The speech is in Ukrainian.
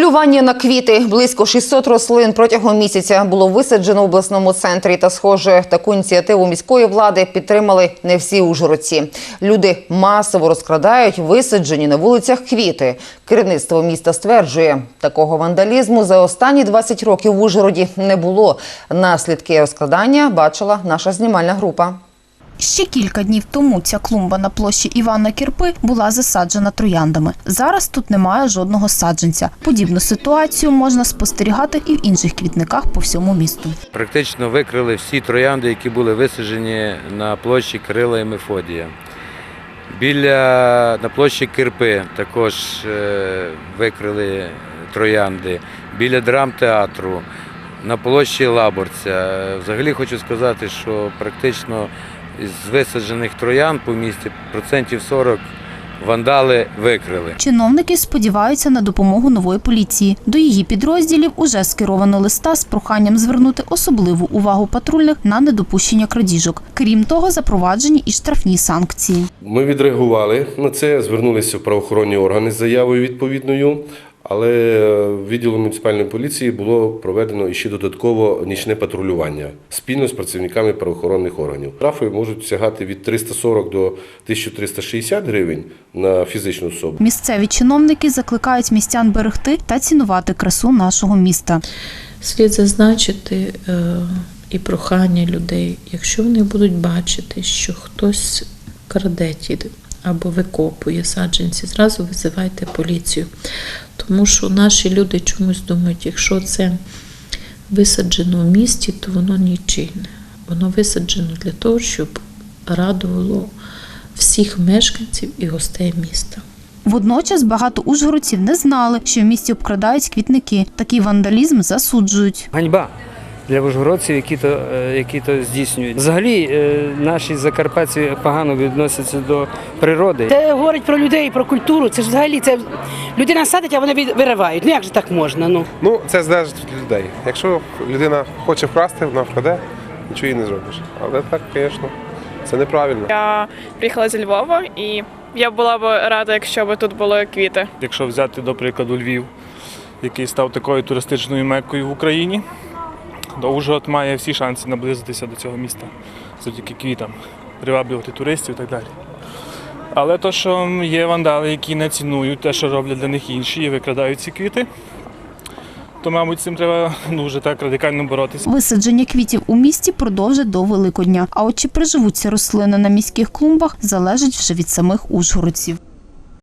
Полювання на квіти близько 600 рослин протягом місяця було висаджено в обласному центрі. Та, схоже, таку ініціативу міської влади підтримали не всі ужгородці. Люди масово розкрадають висаджені на вулицях квіти. Керівництво міста стверджує, такого вандалізму за останні 20 років в Ужгороді не було. Наслідки розкрадання бачила наша знімальна група. Ще кілька днів тому ця клумба на площі Івана Кірпи була засаджена трояндами. Зараз тут немає жодного саджанця. Подібну ситуацію можна спостерігати і в інших квітниках по всьому місту. Практично викрили всі троянди, які були висаджені на площі Кирила і Мефодія. Біля на площі Кирпи також е, викрили троянди. Біля драмтеатру, на площі Лаборця. Е, Взагалі хочу сказати, що практично з висаджених троянд по місті процентів 40 вандали викрили. Чиновники сподіваються на допомогу нової поліції. До її підрозділів уже скеровано листа з проханням звернути особливу увагу патрульних на недопущення крадіжок. Крім того, запроваджені і штрафні санкції. Ми відреагували на це, звернулися в правоохоронні органи з заявою відповідною, але відділом муніципальної поліції було проведено іще додатково нічне патрулювання спільно з працівниками правоохоронних органів. Штрафи можуть сягати від 340 до 1360 гривень на фізичну особу. Місцеві чиновники закликають містян берегти та цінувати красу нашого міста. Слід зазначити е, і прохання людей, якщо вони будуть бачити, що хтось краде ті або викопує саджанці, зразу визивайте поліцію. Тому що наші люди чомусь думають, якщо це висаджено в місті, то воно нічийне. Воно висаджено для того, щоб радувало всіх мешканців і гостей міста. Водночас багато ужгородців не знали, що в місті обкрадають квітники. Такий вандалізм засуджують. ганьба для ужгородців, які то, е, які то здійснюють. Взагалі, е, наші закарпатці погано відносяться до природи. Це говорить про людей, про культуру. Це ж взагалі це людина садить, а вони виривають. Ну як же так можна? Ну Ну, це залежить від людей. Якщо людина хоче вкрасти, вона вкраде, нічого їй не зробиш. Але так, звісно, це неправильно. Я приїхала зі Львова і я була б рада, якщо б тут були квіти. Якщо взяти, до прикладу, Львів, який став такою туристичною меккою в Україні, то Ужгород має всі шанси наблизитися до цього міста завдяки квітам, приваблювати туристів і так далі. Але то, що є вандали, які не цінують те, що роблять для них інші, і викрадають ці квіти, то, мабуть, цим треба дуже так радикально боротися. Висадження квітів у місті продовжать до Великодня. А от чи приживуться рослини на міських клумбах, залежить вже від самих ужгородців.